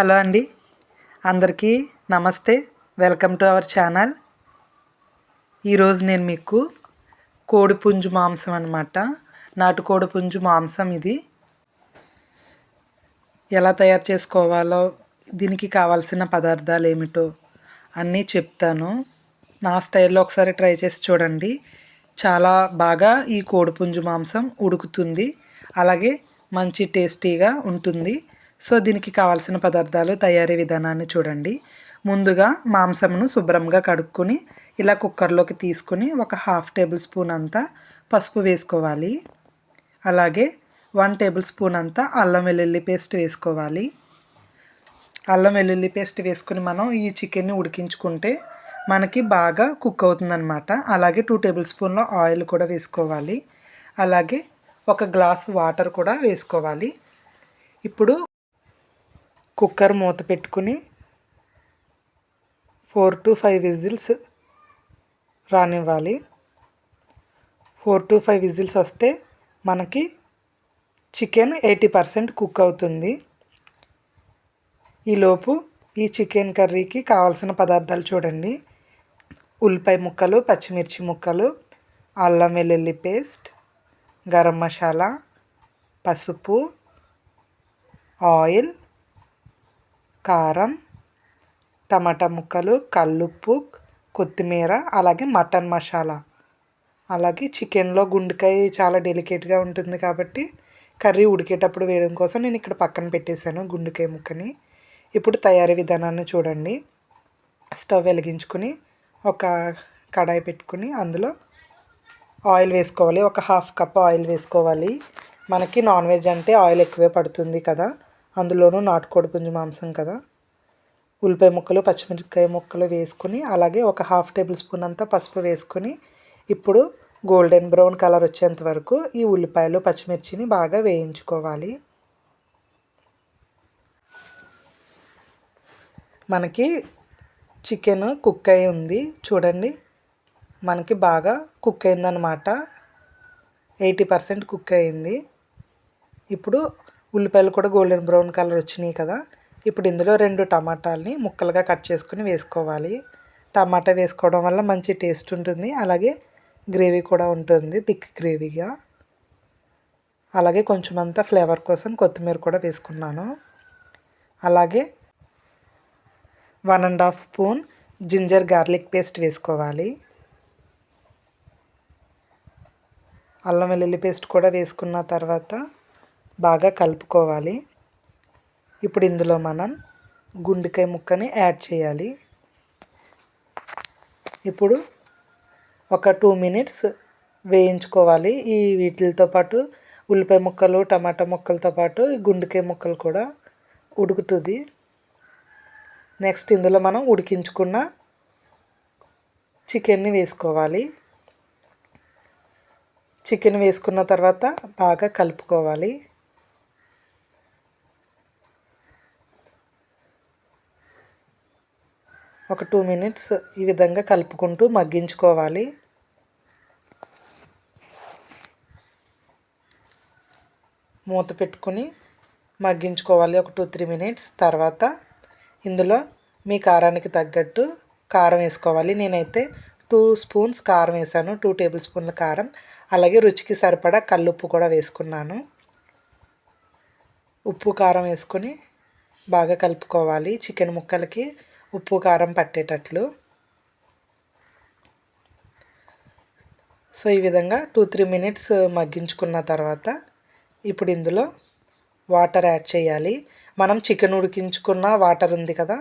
Hello అండి. అందరికీ నమస్తే. Welcome to our channel. ఈరోజు నేను మీకు కోడిపుంజు మాంసం అనమాట నాటుకోడి పుంజు మాంసం ఇది. ఎలా తయారు చేసుకోవాలో దీనికి కావాల్సిన పదార్థాలు ఏమిటో అన్నీ చెప్తాను. నా స్టైల్లో ఒకసారి ట్రై చేసి చూడండి. చాలా బాగా ఈ కోడిపుంజు మాంసం ఉడుకుతుంది. అలాగే మంచి టేస్టీగా ఉంటుంది. సో దీనికి కావాల్సిన పదార్థాలు తయారీ విధానాన్ని చూడండి. ముందుగా మాంసమును శుభ్రంగా కడుక్కొని ఇలా కుక్కర్లోకి తీసుకొని ఒక హాఫ్ టేబుల్ స్పూన్ అంతా పసుపు వేసుకోవాలి. అలాగే వన్ టేబుల్ స్పూన్ అంతా అల్లం వెల్లుల్లి పేస్ట్ వేసుకోవాలి. అల్లం వెల్లుల్లి పేస్ట్ వేసుకుని మనం ఈ చికెన్ని ఉడికించుకుంటే మనకి బాగా కుక్ అవుతుందన్నమాట. అలాగే టూ టేబుల్ స్పూన్లో ఆయిల్ కూడా వేసుకోవాలి. అలాగే ఒక గ్లాస్ వాటర్ కూడా వేసుకోవాలి. ఇప్పుడు కుక్కర్ మూత పెట్టుకుని ఫోర్ టు ఫైవ్ విజిల్స్ రానివ్వాలి. ఫోర్ టు ఫైవ్ విజిల్స్ వస్తే మనకి చికెన్ ఎయిటీ పర్సెంట్ కుక్ అవుతుంది. ఈలోపు ఈ చికెన్ కర్రీకి కావాల్సిన పదార్థాలు చూడండి. ఉల్లిపాయ ముక్కలు పచ్చిమిర్చి ముక్కలు అల్లం వెల్లుల్లి పేస్ట్ గరం మసాలా పసుపు ఆయిల్ కారం టమాటా ముక్కలు కల్లుప్పు కొత్తిమీర అలాగే మటన్ మసాలా. అలాగే చికెన్లో గుండెకాయ చాలా డెలికేట్గా ఉంటుంది కాబట్టి కర్రీ ఉడికేటప్పుడు వేయడం కోసం నేను ఇక్కడ పక్కన పెట్టేశాను గుండెకాయ ముక్కని. ఇప్పుడు తయారీ విధానాన్ని చూడండి. స్టవ్ వెలిగించుకొని ఒక కడాయి పెట్టుకుని అందులో ఆయిల్ వేసుకోవాలి. ఒక హాఫ్ కప్ ఆయిల్ వేసుకోవాలి. మనకి నాన్ వెజ్ అంటే ఆయిల్ ఎక్కువే పడుతుంది కదా. అందులోనూ నాటుకోడి పుంజు మాంసం కదా. ఉల్లిపాయ ముక్కలు పచ్చిమిరపకాయ ముక్కలు వేసుకుని అలాగే ఒక హాఫ్ టేబుల్ స్పూన్ అంతా పసుపు వేసుకొని ఇప్పుడు గోల్డెన్ బ్రౌన్ కలర్ వచ్చేంత వరకు ఈ ఉల్లిపాయలు పచ్చిమిర్చిని బాగా వేయించుకోవాలి. మనకి చికెన్ కుక్ అయి ఉంది. చూడండి మనకి బాగా కుక్ అయిందనమాట ఎయిటీ పర్సెంట్ కుక్ అయింది. ఇప్పుడు ఉల్లిపాయలు కూడా గోల్డెన్ బ్రౌన్ కలర్ వచ్చినాయి కదా. ఇప్పుడు ఇందులో రెండు టమాటాలని ముక్కలుగా కట్ చేసుకుని వేసుకోవాలి. టమాటా వేసుకోవడం వల్ల మంచి టేస్ట్ ఉంటుంది. అలాగే గ్రేవీ కూడా ఉంటుంది థిక్ గ్రేవీగా. అలాగే కొంచెం అంతా ఫ్లేవర్ కోసం కొత్తిమీర కూడా వేసుకున్నాను. అలాగే one and half spoon ginger garlic paste వేసుకోవాలి. అల్లం వెల్లుల్లి పేస్ట్ కూడా వేసుకున్న తర్వాత బాగా కలుపుకోవాలి. ఇప్పుడు ఇందులో మనం గుండెకాయ ముక్కని యాడ్ చేయాలి. ఇప్పుడు ఒక టూ మినిట్స్ వేయించుకోవాలి. ఈ వీటితో పాటు ఉల్లిపాయ ముక్కలు టమాటా ముక్కలతో పాటు ఈ గుండెకాయ ముక్కలు కూడా ఉడుకుతుంది. నెక్స్ట్ ఇందులో మనం ఉడికించుకున్న చికెన్ని వేసుకోవాలి. చికెన్ వేసుకున్న తర్వాత బాగా కలుపుకోవాలి. ఒక టూ మినిట్స్ ఈ విధంగా కలుపుకుంటూ మగ్గించుకోవాలి. మూత పెట్టుకుని మగ్గించుకోవాలి ఒక టూ త్రీ మినిట్స్ తర్వాత ఇందులో మీ కారానికి తగ్గట్టు కారం వేసుకోవాలి. నేనైతే టూ స్పూన్స్ కారం వేసాను. టూ టేబుల్ స్పూన్ల కారం. అలాగే రుచికి సరిపడా కల్లుప్పు కూడా వేసుకున్నాను. ఉప్పు కారం వేసుకొని బాగా కలుపుకోవాలి. చికెన్ ముక్కలకి ఉప్పు కారం పట్టేటట్లు. సో ఈ విధంగా టూ త్రీ మినిట్స్ మగ్గించుకున్న తర్వాత ఇప్పుడు ఇందులో వాటర్ యాడ్ చేయాలి. మనం చికెన్ ఉడికించుకున్న వాటర్ ఉంది కదా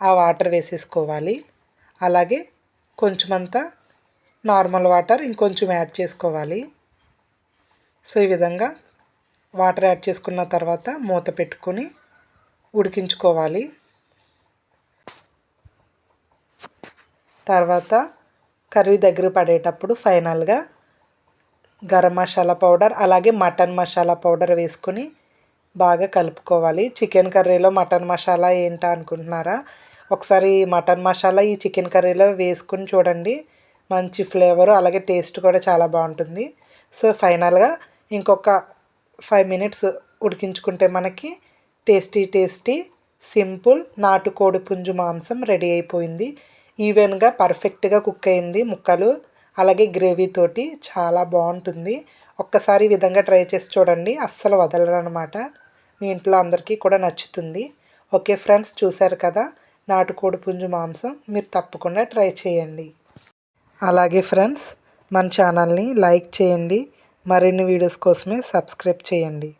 ఆ వాటర్ వేసేసుకోవాలి. అలాగే కొంచెమంతా నార్మల్ వాటర్ ఇంకొంచెం యాడ్ చేసుకోవాలి. సో ఈ విధంగా వాటర్ యాడ్ చేసుకున్న తర్వాత మూత పెట్టుకొని ఉడికించుకోవాలి. తర్వాత కర్రీ దగ్గర పడేటప్పుడు ఫైనల్గా గరం మసాలా పౌడర్ అలాగే మటన్ మసాలా పౌడర్ వేసుకొని బాగా కలుపుకోవాలి. చికెన్ కర్రీలో మటన్ మసాలా ఏంటా అనుకుంటున్నారా? ఒకసారి మటన్ మసాలా ఈ చికెన్ కర్రీలో వేసుకుని చూడండి. మంచి ఫ్లేవర్ అలాగే టేస్ట్ కూడా చాలా బాగుంటుంది. సో ఫైనల్గా ఇంకొక ఫైవ్ మినిట్స్ ఉడికించుకుంటే మనకి టేస్టీ టేస్టీ సింపుల్ నాటుకోడి పుంజు మాంసం రెడీ అయిపోయింది. ఈవెన్గా పర్ఫెక్ట్గా కుక్ అయింది ముక్కలు. అలాగే గ్రేవీ తోటి చాలా బాగుంటుంది. ఒక్కసారి ఈ విధంగా ట్రై చేసి చూడండి. అస్సలు వదలరనమాట. మీ ఇంట్లో అందరికీ కూడా నచ్చుతుంది. ఓకే ఫ్రెండ్స్ చూశారు కదా? నాటుకోడి పుంజు మాంసం మీరు తప్పకుండా ట్రై చేయండి. అలాగే ఫ్రెండ్స్ మన ఛానల్ని లైక్ చేయండి. మరిన్ని వీడియోస్ కోసమే సబ్స్క్రైబ్ చేయండి.